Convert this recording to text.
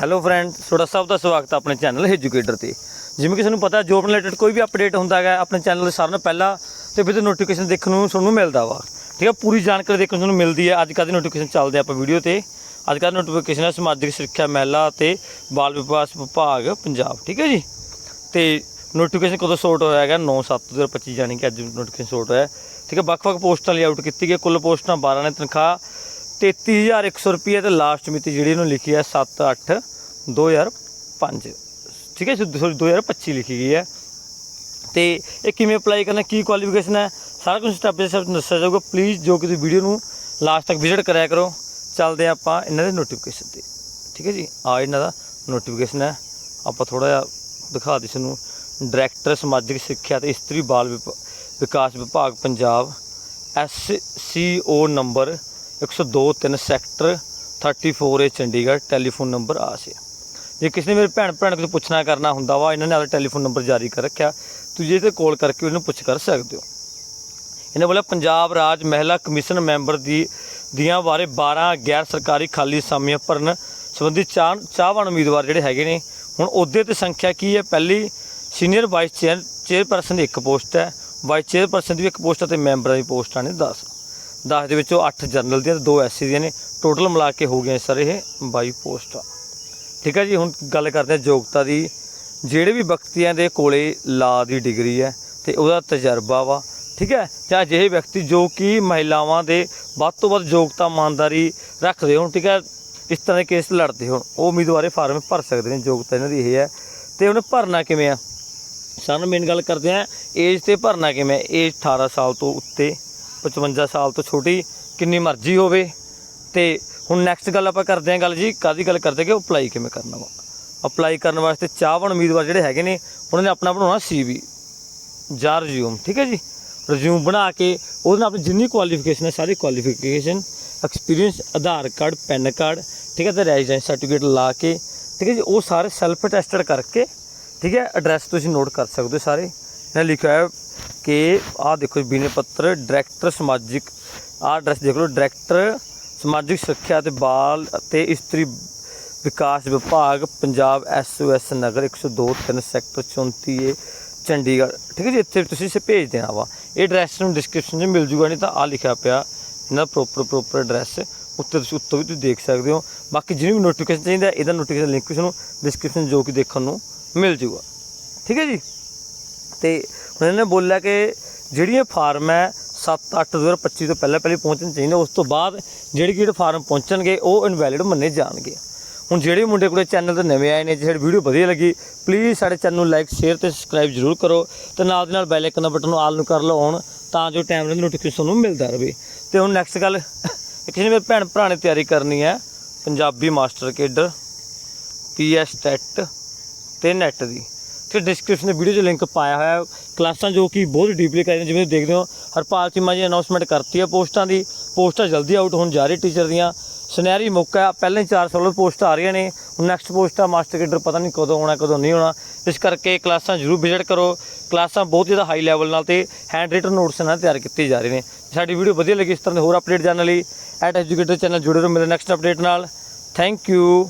Hello friend ਤੁਹਾਡਾ ਸਭ ਦਾ ਸਵਾਗਤ ਹੈ ਆਪਣੇ ਚੈਨਲ ਐਜੂਕੇਟਰ ਤੇ। ਜਿਵੇਂ ਕਿ ਤੁਹਾਨੂੰ ਪਤਾ ਜੋਬ ਰਿਲੇਟਡ ਕੋਈ ਵੀ ਅਪਡੇਟ ਹੁੰਦਾ ਹੈਗਾ, ਆਪਣੇ ਚੈਨਲ ਦੇ ਸਾਰਿਆਂ ਨਾਲੋਂ ਪਹਿਲਾਂ ਤੇ ਵਿਦ ਨੋਟੀਫਿਕੇਸ਼ਨ ਦੇਖਣ ਨੂੰ ਤੁਹਾਨੂੰ ਮਿਲਦਾ ਵਾ। ਠੀਕ ਹੈ ਪੂਰੀ ਜਾਣਕਾਰੀ ਦੇਖਣ ਨੂੰ ਤੁਹਾਨੂੰ ਮਿਲਦੀ ਹੈ ਅੱਜ ਕੱਲ੍ਹ ਦੀ ਨੋਟੀਫਿਕੇਸ਼ਨ ਚੱਲਦੇ ਆਪਾਂ ਵੀਡੀਓ ਤੇ। ਅੱਜ ਕੱਲ੍ਹ ਨੋਟੀਫਿਕੇਸ਼ਨ ਹੈ ਸਮਾਜਿਕ ਸੁਰੱਖਿਆ ਮਹਿਲਾ ਤੇ ਬਾਲ ਵਿਕਾਸ ਵਿਭਾਗ ਪੰਜਾਬ। ਠੀਕ ਹੈ ਜੀ? ਤੇ ਨੋਟੀਫਿਕੇਸ਼ਨ ਕਦੋਂ ਸੋਰਟ ਹੋਇਆ ਹੈਗਾ? 9/7/2025 ਜਾਨੀ ਕਿ ਅੱਜ ਨੋਟੀਫਿਕੇਸ਼ਨ ਸੋਰਟ ਹੋਇਆ। ਠੀਕ ਹੈ ਵੱਖ-ਵੱਖ ਪੋਸਟਾਂ ਲਈ ਆਊਟ ਕੀਤੀ ਗਈ। ਕੁੱਲ ਪੋਸਟਾਂ 12 ਨੇ ਤਨਖਾਹ 33100 ਰੁਪਏ ਤੇ ਲਾਸਟ ਮਿਤੀ ਜਿਹੜੀ ਇਹਨੂੰ ਲਿਖੀ ਹੈ 7/8 2005 ਠੀਕ ਹੈ ਸੌਰੀ 2025 ਲਿਖੀ ਗਈ ਹੈ। ਤੇ ਇਹ ਕਿਵੇਂ ਅਪਲਾਈ ਕਰਨਾ, ਕੀ ਕੁਆਲੀਫਿਕੇਸ਼ਨ ਹੈ, ਸਾਰਾ ਕੁਝ ਸਟੈਪ ਬਾਈ ਸਟੈਪ ਦੱਸਿਆ ਜਾਊਗਾ। ਪਲੀਜ਼ ਜੋ ਕਿ ਤੁਸੀਂ ਵੀਡੀਓ ਨੂੰ ਲਾਸਟ ਤੱਕ ਵਿਜ਼ਿਟ ਕਰਿਆ ਕਰੋ। ਚੱਲਦੇ ਹਾਂ ਆਪਾਂ ਇਹਨਾਂ ਦੇ ਨੋਟੀਫਿਕੇਸ਼ਨ ਤੇ। ਠੀਕ ਹੈ ਜੀ, ਆ ਇਹਨਾਂ ਦਾ ਨੋਟੀਫਿਕੇਸ਼ਨ ਹੈ। ਆਪਾਂ ਥੋੜਾ ਜਿਹਾ ਦਿਖਾ ਦੇ ਤੁਹਾਨੂੰ। ਡਾਇਰੈਕਟਰ ਸਮਾਜਿਕ ਸਿੱਖਿਆ ਤੇ ਇਸਤਰੀ ਬਾਲ ਵਿਭ- ਵਿਕਾਸ ਵਿਭਾਗ Punjab. S C O number 102 3 sector 34 A Chandigarh telephone number ਆ ਸੀ। ਜੇ ਕਿਸੇ ਨੇ ਮੇਰੇ ਭੈਣ ਭੈਣ ਕੋਲ ਪੁੱਛਣਾ ਕਰਨਾ ਹੁੰਦਾ ਵਾ, ਇਹਨਾਂ ਨੇ ਆਪਣਾ ਟੈਲੀਫੋਨ ਨੰਬਰ ਜਾਰੀ ਕਰ ਰੱਖਿਆ, ਤੁਸੀਂ ਇਹਦੇ ਤੇ ਕਾਲ ਕਰਕੇ ਉਹਨੂੰ ਪੁੱਛ ਕਰ ਸਕਦੇ ਹੋ। ਇਹਨੇ ਬੋਲਿਆ, ਪੰਜਾਬ ਰਾਜ ਮਹਿਲਾ ਕਮਿਸ਼ਨ ਮੈਂਬਰ ਦੀ, ਦੀਆਂ ਬਾਰੇ 12 ਗੈਰ ਸਰਕਾਰੀ ਖਾਲੀ ਅਸਾਮੀਆਂ ਭਰਨ ਸੰਬੰਧੀ ਚਾਹ, ਚਾਹਵਾਨ ਉਮੀਦਵਾਰ ਜਿਹੜੇ ਹੈਗੇ ਨੇ, ਹੁਣ ਉਹਦੇ ਤੇ ਸੰਖਿਆ ਕੀ ਹੈ? ਪਹਿਲੀ ਸੀਨੀਅਰ ਵਾਈਸ ਚੇਅਰ ਚੇਅਰਪਰਸਨ ਦੀ ਇੱਕ ਪੋਸਟ ਹੈ। ਵਾਈਸ ਚੇਅਰਪਰਸਨ ਦੀ ਇੱਕ ਪੋਸਟ ਹੈ ਤੇ ਮੈਂਬਰਾਂ ਦੀ ਪੋਸਟਾਂ ਨੇ 10 10 ਦੇ ਵਿੱਚੋਂ 8 ਜਨਰਲ ਦੀਆਂ ਤੇ 2 ਐਸਸੀ ਦੀਆਂ ਨੇ। ਟੋਟਲ ਮਿਲਾ ਕੇ ਹੋ ਗਏ ਸਰ ਇਹ 22 ਪੋਸਟਾਂ। ਠੀਕ ਹੈ ਜੀ, ਹੁਣ ਗੱਲ ਕਰਦੇ ਹਾਂ ਯੋਗਤਾ ਦੀ। ਜਿਹੜੇ ਵੀ ਵਿਅਕਤੀਆਂ ਦੇ ਕੋਲੇ ਲਾ ਦੀ ਡਿਗਰੀ ਹੈ ਤੇ ਉਹਦਾ ਤਜਰਬਾ ਵਾ। ਠੀਕ ਹੈ, ਜਾਂ ਅਜਿਹੇ ਵਿਅਕਤੀ ਜੋ ਕਿ ਮਹਿਲਾਵਾਂ ਦੇ ਵੱਧ ਤੋਂ ਵੱਧ ਯੋਗਤਾ, ਇਮਾਨਦਾਰੀ ਰੱਖਦੇ ਹੋਣ, ਠੀਕ ਹੈ, ਇਸ ਤਰ੍ਹਾਂ ਦੇ ਕੇਸ ਲੜਦੇ ਹੋਣ, ਉਹ ਉਮੀਦਵਾਰੇ ਫਾਰਮ ਭਰ ਸਕਦੇ ਨੇ, ਯੋਗਤਾ ਇਹਨਾਂ ਦੀ ਇਹ ਹੈ। ਤੇ ਉਹਨੇ ਭਰਨਾ ਕਿਵੇਂ ਆ? ਸਾਨੂੰ ਮੇਨ ਗੱਲ ਕਰਦੇ ਆ ਏਜ ਤੇ ਭਰਨਾ ਕਿਵੇਂ? ਏਜ 18 ਸਾਲ ਤੋਂ ਉੱਤੇ। 55 ਸਾਲ ਤੋਂ ਛੋਟੀ, ਕਿੰਨੀ ਮਰਜ਼ੀ ਹੋਵੇ। ਤੇ ਹੁਣ ਨੈਕਸਟ ਗੱਲ ਆਪਾਂ ਕਰਦੇ ਹਾਂ ਗੱਲ ਜੀ ਕਾਦੀ ਗੱਲ ਕਰਦੇ ਕਿ ਅਪਲਾਈ ਕਿਵੇਂ ਕਰਨਾ ਵਾ। ਅਪਲਾਈ ਕਰਨ ਵਾਸਤੇ ਚਾਹਵਣ ਉਮੀਦਵਾਰ ਜਿਹੜੇ ਹੈਗੇ ਨੇ, ਉਹਨਾਂ ਨੇ ਆਪਣਾ ਬਣਾਉਣਾ ਸੀਵੀ ਜਾਂ ਰਿਜ਼ਿਊਮ ਠੀਕ ਹੈ ਜੀ? ਰਿਜ਼ਿਊਮ ਬਣਾ ਕੇ ਉਹਦੇ ਨਾਲ ਆਪਣੀ ਜਿੰਨੀ ਕੁਆਲੀਫਿਕੇਸ਼ਨ ਹੈ, ਸਾਰੀ qualification experience Aadhaar card, PAN card, ਠੀਕ ਹੈ, ਤੇ ਰੈਜ਼ੀਡੈਂਸ ਸਰਟੀਫਿਕੇਟ ਲਾ ਕੇ, ਠੀਕ ਹੈ ਜੀ? ਉਹ ਸਾਰੇ ਸੈਲਫ ਟੈਸਟਡ ਕਰਕੇ, ਠੀਕ ਹੈ? ਐਡਰੈਸ ਤੁਸੀਂ ਨੋਟ ਕਰ ਸਕਦੇ ਹੋ ਸਾਰੇ। ਇਹਨਾਂ ਲਿਖਿਆ ਹੈ ਕਿ ਆਹ ਦੇਖੋ ਜੀ, ਬਿਨੇ ਪੱਤਰ, ਡਾਇਰੈਕਟਰ ਸਮਾਜਿਕ, ਆਹ ਐਡਰੈਸ ਦੇਖ ਲਓ, ਡਾਇਰੈਕਟਰ ਸਮਾਜਿਕ ਸੁਰੱਖਿਆ ਤੇ ਬਾਲ ਅਤੇ ਇਸਤਰੀ ਵਿਕਾਸ ਵਿਭਾਗ, Punjab SOS Nagar 102 3 sector 34 A, Chandigarh. ਠੀਕ ਹੈ ਜੀ, ਇੱਥੇ ਤੁਸੀਂ ਇਸੇ ਭੇਜ ਦੇਣਾ ਵਾ। ਇਹ ਐਡਰੈਸ ਨੂੰ ਡਿਸਕ੍ਰਿਪਸ਼ਨ 'ਚ ਮਿਲ ਜੂਗਾ, ਨਹੀਂ ਤਾਂ ਆ ਲਿਖਿਆ ਪਿਆ, ਇਹਨਾਂ ਦਾ ਪ੍ਰੋਪਰ ਪ੍ਰੋਪਰ ਐਡਰੈਸ ਉੱਤੇ ਤੁਸੀਂ, ਉੱਤੋਂ ਵੀ ਤੁਸੀਂ ਦੇਖ ਸਕਦੇ ਹੋ। ਬਾਕੀ ਜਿਹਨੂੰ ਵੀ ਨੋਟੀਫਿਕੇਸ਼ਨ ਚਾਹੀਦਾ, ਇਹਦਾ ਨੋਟੀਫਿਕੇਸ਼ਨ ਲਿੰਕ ਤੁਹਾਨੂੰ ਡਿਸਕ੍ਰਿਪਸ਼ਨ ਜੋ ਕਿ ਦੇਖਣ ਨੂੰ ਮਿਲ ਜੂਗਾ। ਠੀਕ ਹੈ ਜੀ? ਤੇ ਹੁਣ ਇਹਨੇ ਬੋਲਿਆ ਕਿ ਜਿਹੜੀਆਂ ਫਾਰਮ ਹੈ 7 8 2025 ਤੋਂ ਪਹਿਲਾਂ ਪਹਿਲੇ ਪਹੁੰਚਣ ਚਾਹੀਦੇ ਉਸ ਤੋਂ ਬਾਅਦ ਜਿਹੜੇ ਕਿਹੜੇ ਫਾਰਮ ਪਹੁੰਚਣਗੇ, ਉਹ ਇਨਵੈਲਿਡ ਮੰਨੇ ਜਾਣਗੇ। ਹੁਣ ਜਿਹੜੇ ਮੁੰਡੇ ਕੋਲੇ ਚੈਨਲ ਤੇ ਨਵੇਂ ਆਏ ਨੇ ਜਿਹੜੀ ਵੀਡੀਓ ਵਧੀਆ ਲੱਗੀ ਪਲੀਜ਼ ਸਾਡੇ ਚੈਨਲ ਨੂੰ ਲਾਈਕ ਸ਼ੇਅਰ ਤੇ ਸਬਸਕ੍ਰਾਈਬ ਜ਼ਰੂਰ ਕਰੋ ਤੇ ਨਾਲ ਦੇ ਨਾਲ ਬੈਲ ਆਈਕਨ ਦਾ ਬਟਨ ਨੂੰ ਆਲ ਨੂੰ ਕਰ ਲਓ ਔਨ ਤਾਂ ਜੋ ਟਾਈਮ ਨਾਲ ਨੋਟੀਫਿਕੇਸ਼ਨ ਨੂੰ ਮਿਲਦਾ ਰਹੇ। ਤੇ ਹੁਣ ਨੈਕਸਟ ਗੱਲ ਕਿਸੇ ਨੇ ਮੇਰੇ ਭੈਣ ਭਰਾ ਨੇ ਤਿਆਰੀ ਕਰਨੀ ਹੈ, Punjabi master cadre PS TET ਤੇ ਨੈਟ ਦੀ। ਤੇ ਡਿਸਕ੍ਰਿਪਸ਼ਨ ਦੇ ਵੀਡੀਓ 'ਚ ਲਿੰਕ ਪਾਇਆ ਹੋਇਆ ਹੈ। ਕਲਾਸਾਂ ਜੋ ਕਿ ਬਹੁਤ ਡੀਪਲੀ ਕਰਾਈਆਂ ਜਿਵੇਂ ਤੁਸੀਂ ਦੇਖਦੇ ਹੋ, ਹਰਪਾਲ ਚੀਮਾ ਜੀ ਅਨਾਉਂਸਮੈਂਟ ਕਰਤੀ ਹੈ ਪੋਸਟਾਂ ਦੀ। ਪੋਸਟਾਂ ਜਲਦੀ ਆਊਟ ਹੋਣ, ਜਾ ਰਹੀ ਟੀਚਰ ਦੀਆਂ। ਸੁਨਹਿਰੀ ਮੌਕਾ ਹੈ, ਪਹਿਲਾਂ ਹੀ 4 ਸਾਲ ਪੋਸਟਾਂ ਆ ਰਹੀਆਂ ਨੇ। ਹੁਣ ਨੈਕਸਟ ਪੋਸਟਾਂ ਮਾਸਟਰ ਕੇਡਰ ਪਤਾ ਨਹੀਂ ਕਦੋਂ ਆਉਣਾ, ਕਦੋਂ ਨਹੀਂ ਆਉਣਾ। ਇਸ ਕਰਕੇ ਕਲਾਸਾਂ ਜ਼ਰੂਰ ਵਿਜ਼ਿਟ ਕਰੋ। ਕਲਾਸਾਂ ਬਹੁਤ ਜ਼ਿਆਦਾ ਹਾਈ ਲੈਵਲ ਨਾਲ ਤੇ ਹੈਂਡ ਰਿਟਨ ਨੋਟਸ ਨਾਲ ਤਿਆਰ ਕੀਤੇ ਜਾ ਰਹੇ ਨੇ। ਸਾਡੀ ਵੀਡੀਓ ਵਧੀਆ ਲੱਗੀ, ਇਸ ਤਰ੍ਹਾਂ ਦੇ ਹੋਰ ਅਪਡੇਟ ਜਾਣਨ ਲਈ ਐਟ ਐਜੂਕੇਟਰ ਚੈਨਲ ਜੁੜੇ ਰਹੋ, ਮੇਰੇ ਨੈਕਸਟ ਅਪਡੇਟ ਨਾਲ। Thank you